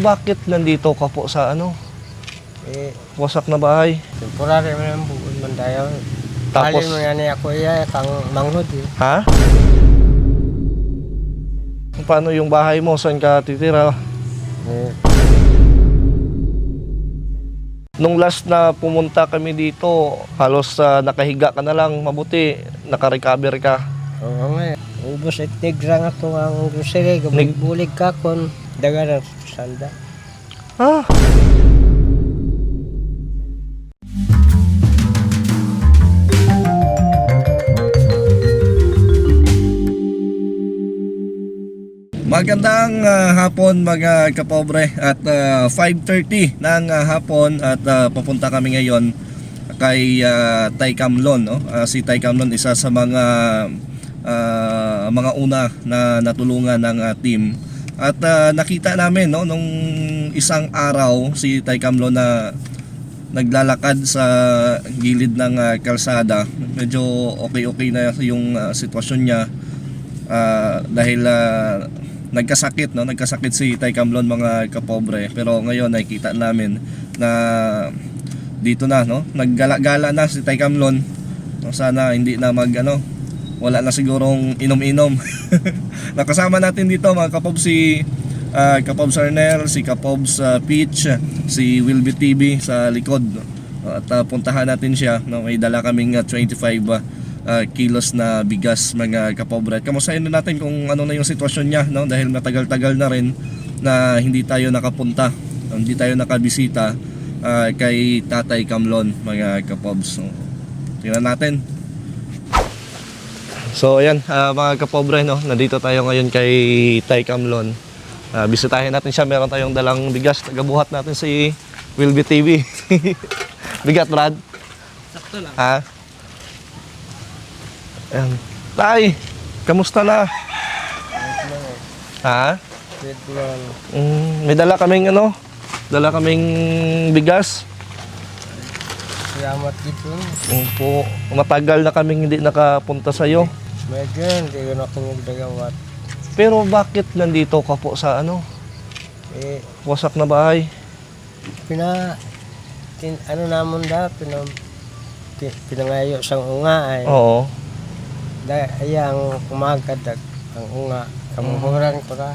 Bakit nandito ka po sa ano? Eh, Wasak na bahay? temporary mo lang bukod man tayo. Tapos- Tapos, mo yan ako iya, kang manghod eh. Ha? Paano yung bahay mo? Saan ka titira? Eh, Nung last na pumunta kami dito, halos ah, nakahiga ka na lang. Mabuti, nakarecover ka. oo nga. eh. Ubos at tigra nga to ang grocery. Gabulig ka kon daga na sanda. Ha? Magandang ah, hapon mga kapobre at ah, 5.30 ng ah, hapon at ah, papunta kami ngayon kay uh, Tay Camlon. No? Ah, si Tay Camlon isa sa mga ah, mga una na natulungan ng ah, team at ah, nakita namin no nung isang araw si Tay na naglalakad sa gilid ng ah, kalsada. Medyo okay-okay na yung ah, sitwasyon niya Ah, dahil ah, nagkasakit no nagkasakit si Tay mga kapobre pero ngayon nakita namin na dito na no naggala-gala na si Tay sana hindi na mag ano wala na sigurong inom-inom nakasama natin dito mga kapobs si ah, Kapobs Arnel si Kapobs ah, Peach si Wilby TV sa likod at ah, puntahan natin siya no may dala kaming ah, 25 ah, ah, kilos na bigas mga kapobre. At kamustahin na natin kung ano na yung sitwasyon niya no dahil matagal-tagal na rin na hindi tayo nakapunta, hindi tayo nakabisita ah, kay Tatay Kamlon mga kapobs. So, tingnan natin. So ayan ah, mga kapobre no, nandito tayo ngayon kay Tay Kamlon. Ah, bisitahin natin siya, meron tayong dalang bigas, tagabuhat natin si Wilby TV. Bigat Brad? Sakto lang. Ha? Ayan. Tay, kamusta na? Ha? Mm, may dala kaming ano? Dala kaming bigas. Salamat dito. Mm, po, matagal na kaming hindi nakapunta sa iyo. Medyo hindi ko na kung magdagawat. Pero bakit nandito ka po sa ano? Eh, Wasak na bahay? pina... Tin, ano namon da, pina... pi- Pinangayo sang unga ay. Oo. Da, ayang kumagadag ang unga. Kamuhuran ko ra.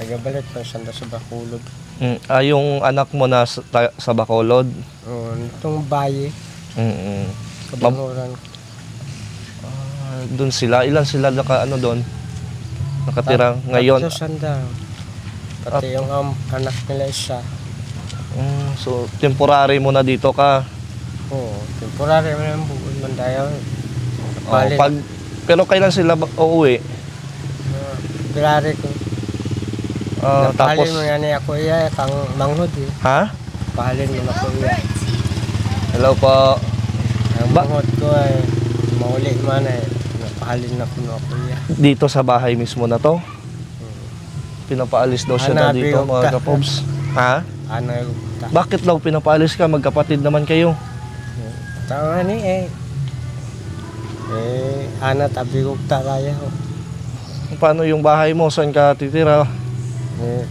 Nagabalik pa sanda sa Bakulod. Mm, ah, yung anak mo na sa, ta- sa Bacolod. Oh, itong bayi, Mm kamuhuran ko. Ah, doon sila. Ilan sila naka ano doon? Nakatira ngayon. Tatlo sanda. Pati yung am- anak nila isa. Mm, so temporary mo na dito ka. Oo, temporary mo lang bukod man tayo. Oh, Bali, pag pero kailan sila ba- uuwi? uh, Pirari ko. Ah, tapos mo yan eh, ako iya, kang manghod eh. ha? Pahalin mo na ko iya. Hello po. Ang Ba- manghod ko ay mauli man eh. Napahalin na ko na ako iya. Dito sa bahay mismo na to. Pinapaalis daw siya na Hanabi dito mga ka. kapobs. Ha? Ano yung ta. Bakit daw pinapaalis ka? Magkapatid naman kayo. Tama ni eh. Eh, ana tabi ko talaya ko. Paano yung bahay mo? Saan ka titira? Eh,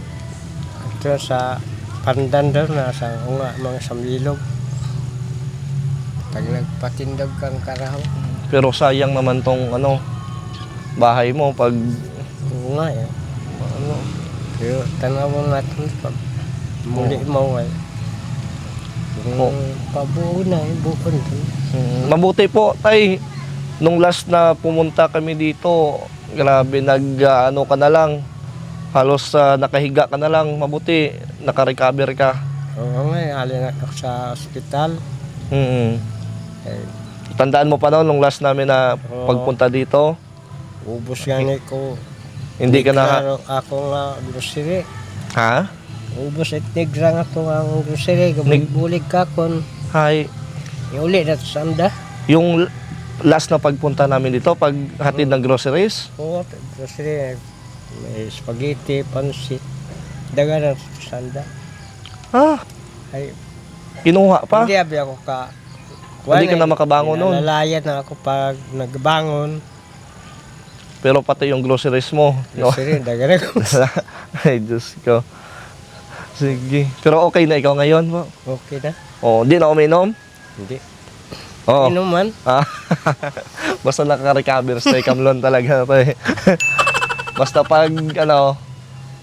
ito sa pandan daw na sa unga mga samlilog. Pag nagpatindog kang karahaw. Pero sayang naman tong ano bahay mo pag nga eh. ano, Pero tanawan natin pag muli mo ay. Oo. Yung pabuo na eh, bukon. mm, mabuti po tay nung last na pumunta kami dito grabe nag ah, ano ka na lang halos ah, nakahiga ka na lang mabuti nakarecover ka Oo nga eh, halin ako sa ospital. mm Eh, Tandaan mo pa noon nung last namin na Oo. pagpunta dito ubos nga ni ko. hindi ka na Klaro ako nga grocery. ha Ubos at negra nga to ang grocery. Gabulig ka kon. hi Iuli na to sa anda. yung last na pagpunta namin dito pag hatid ng groceries Oo, grocery. May spaghetti, pansit. Daga na to sa anda. ah Ay, kinuha pa Hindi abi ako ka. Hindi ka na makabangon nun. Nalalayan na ako pag nagbangon. pero pati yung groceries mo no? Grocery, daga na ko. ay Diyos ko Sige. Pero okay na ikaw ngayon po? Okay na? Oh, di na uminom? Hindi. Oo. Inuman? Ah, basta nakaka-recover sa Camlon talaga to eh. basta pag ano,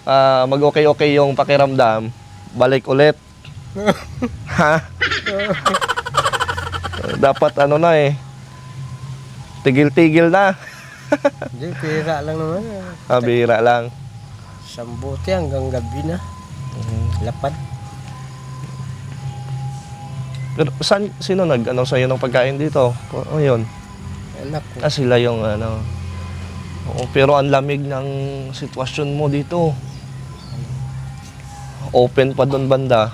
ah, mag-okay-okay yung pakiramdam, balik ulit. ha? Dapat ano na eh. Tigil-tigil na. Hindi, pira lang naman. Ah, bihira lang. Sambuti hanggang gabi na. Lapad. Pero saan, sino nag ano sa'yo ng pagkain dito? O, yun. Anak ko. Ah, sila yung ano. Oo, pero ang lamig ng sitwasyon mo dito. Open pa doon banda.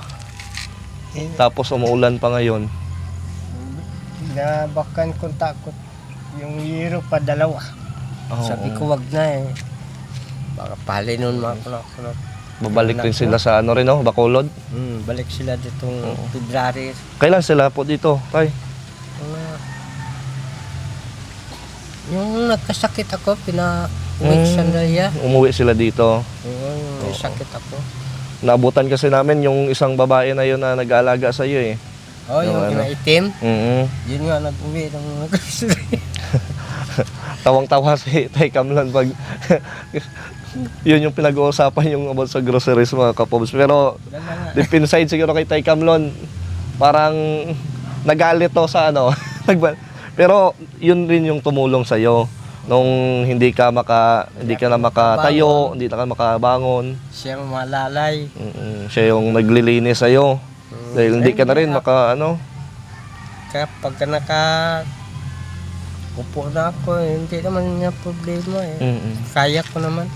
Eh, Tapos umuulan pa ngayon. Nabakan kong takot. Yung hero pa dalawa. Oo, Sabi ko wag na eh. Baka pali nun mga kulak-kulak. Babalik rin sila sa ano rin, no? Bacolod. Hmm, balik sila ditong Oo. February. Kailan sila po dito? Tay? Mga... Yung nagkasakit ako, pina Mm. uwi sa Daya. Umuwi sila dito. Yung may sakit ako. Naabutan kasi namin yung isang babae na yun na nag-aalaga sa iyo eh. Oh, yung Yung ano? kinaitim. mm Yun nga, nag-uwi ng mga. Tawang-tawa si Tay Kamlan pag yun yung pinag-uusapan yung about sa groceries mga kapobs. Pero deep inside siguro kay Tay Kamlon, parang nagalit to sa ano. Pero yun rin yung tumulong sa iyo nung hindi ka maka hindi ka na makatayo, hindi na ka makabangon. Siyang malalay. Mm, siya yung naglilinis sa iyo. Dahil hindi ka na rin maka ano. Kaya pagka naka upo na ako, eh, hindi naman niya problema eh. Mm. Kaya ko naman.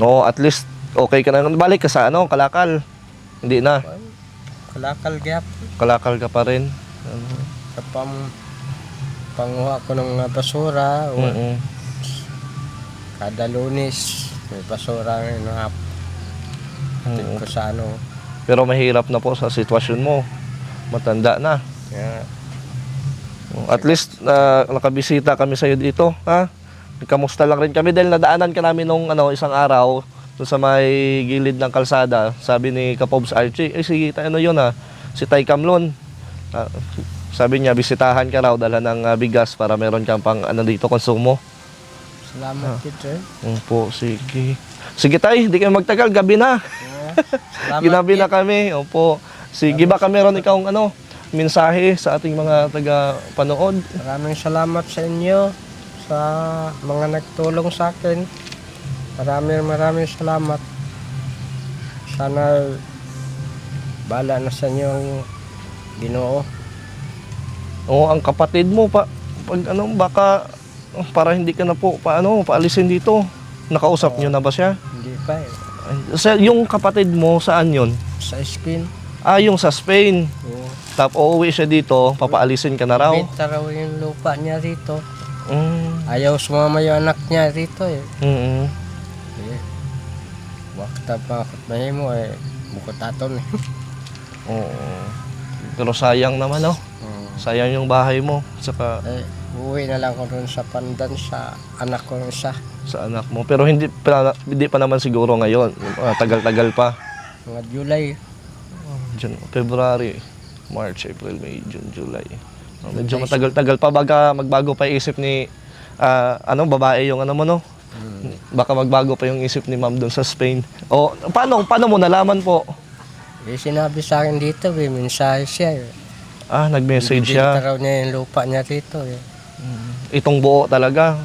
Oo, at least okay ka na. Balik ka sa ano, kalakal. Hindi na. Kalakal gap. Kalakal ka pa rin. Ano? Kapam panguha ko ng mga basura. o Mm-mm. Kada lunes, may basura ng hap. Oo. ko sa ano. Pero mahirap na po sa sitwasyon mo. Matanda na. Kaya, At least na nakabisita kami sa iyo dito, ha? Kamusta lang rin kami dahil nadaanan ka namin nung ano isang araw doon sa may gilid ng kalsada. Sabi ni Kapobs Archie, eh sige, ano yun ha? Si Tay Kamlon. Ah, sabi niya bisitahan ka raw dala ng ah, bigas para meron kang pang ano dito konsumo. salamat dito eh. Um, po, sige. Sige tay, hindi kayo magtagal, gabi na. Salamat Ginabi na kami. Opo. Sige, baka meron ikaw ano, mensahe sa ating mga taga-panood. Maraming salamat sa inyo sa mga nagtulong sa akin. Maraming maraming salamat. Sana bala na sa inyo ang ginoo. Oo, ang kapatid mo pa pag ano baka para hindi ka na po paano paalisin dito. Nakausap niyo na ba siya? Hindi pa eh. Sa yung kapatid mo saan 'yon? Sa skin. Ah, yung sa Spain. Oo. Tapos uuwi siya dito, papaalisin ka na raw. Benta raw yung lupa niya rito. Mm. Ayaw sumama yung anak niya rito eh. Mm. Eh, Wakta pa akot mahimo eh. Bukot aton eh. Oo. Pero sayang naman oh. Sayang yung bahay mo saka eh, uwi na lang ako dun sa pandan sa anak ko isa. sa anak mo. Pero hindi pa, hindi pa naman siguro ngayon. Ah, tagal-tagal pa. Mga July. June, February, March, April, May, June, July. Oh, medyo matagal-tagal pa baga magbago pa isip ni ah, ano babae yung ano mo no. Baka magbago pa yung isip ni Ma'am doon sa Spain. O paano paano mo nalaman po? Eh, sinabi sa akin dito, eh, mensahe siya. Eh. Ah, nag-message siya. raw niya yung lupa niya rito. Eh. Itong buo talaga.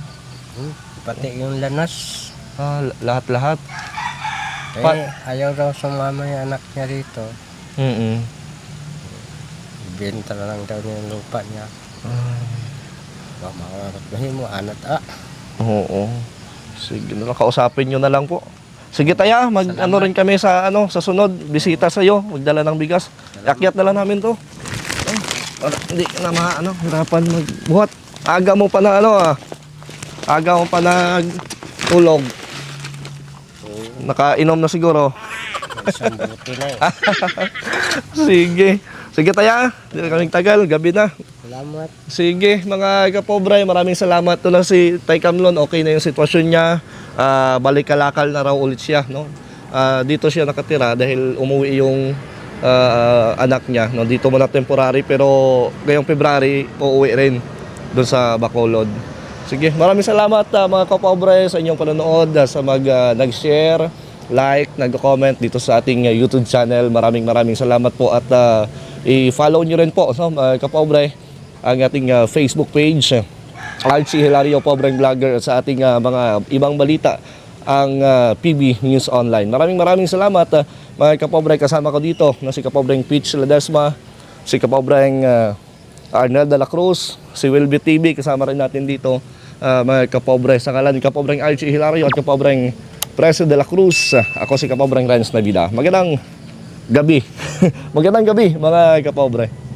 Hmm, Pati yung lanas. Ah, lahat-lahat. Eh, Pa- ayaw raw sumama yung anak niya rito. Mm. Ibenta na lang daw niya yung lupa niya. Baka makakatmahin mo, anat ah. Oo. Sige, na lang, kausapin nyo na lang po. Sige taya, mag Salamat. ano rin kami sa ano sa sunod, bisita sa iyo, magdala ng bigas. Akyat na lang namin 'to. Ay, para hindi na ma, ano, hirapan magbuhat. Aga mo pa na ano ah. Aga mo pa nag tulog. Nakainom na siguro. May isang buti na eh. Sige. Sige taya, hindi na kaming tagal, gabi na. Salamat. Sige, mga kapobray, maraming salamat. Ito lang si Tay Kamlon, okay na yung sitwasyon niya. Ah, balik kalakal na raw ulit siya, no? ah, dito siya nakatira dahil umuwi yung ah, anak niya. No? Dito muna temporary pero ngayong February uuwi rin doon sa Bacolod. Sige, maraming salamat ah, mga kapobre sa inyong panonood, ah, sa mag ah, nag-share, like, nag-comment dito sa ating ah, YouTube channel. Maraming maraming salamat po at ah, i-follow nyo rin po no, mga kapobre ang ating ah, Facebook page. Archie Hilario Pobreng Vlogger sa ating ah, mga ibang balita ang ah, PB News Online. Maraming maraming salamat ah, mga kapobre kasama ko dito na si Kapobreng Peach Ledesma, si Kapobreng ah, Arnel de la Cruz, si Wilby TV kasama rin natin dito ah, mga kapobre sa ngalan ni Kapobreng Archie Hilario at Kapobreng Preso de la Cruz. Ako si Kapobreng Renz Navida. Magandang gabi. Magandang gabi mga kapobre.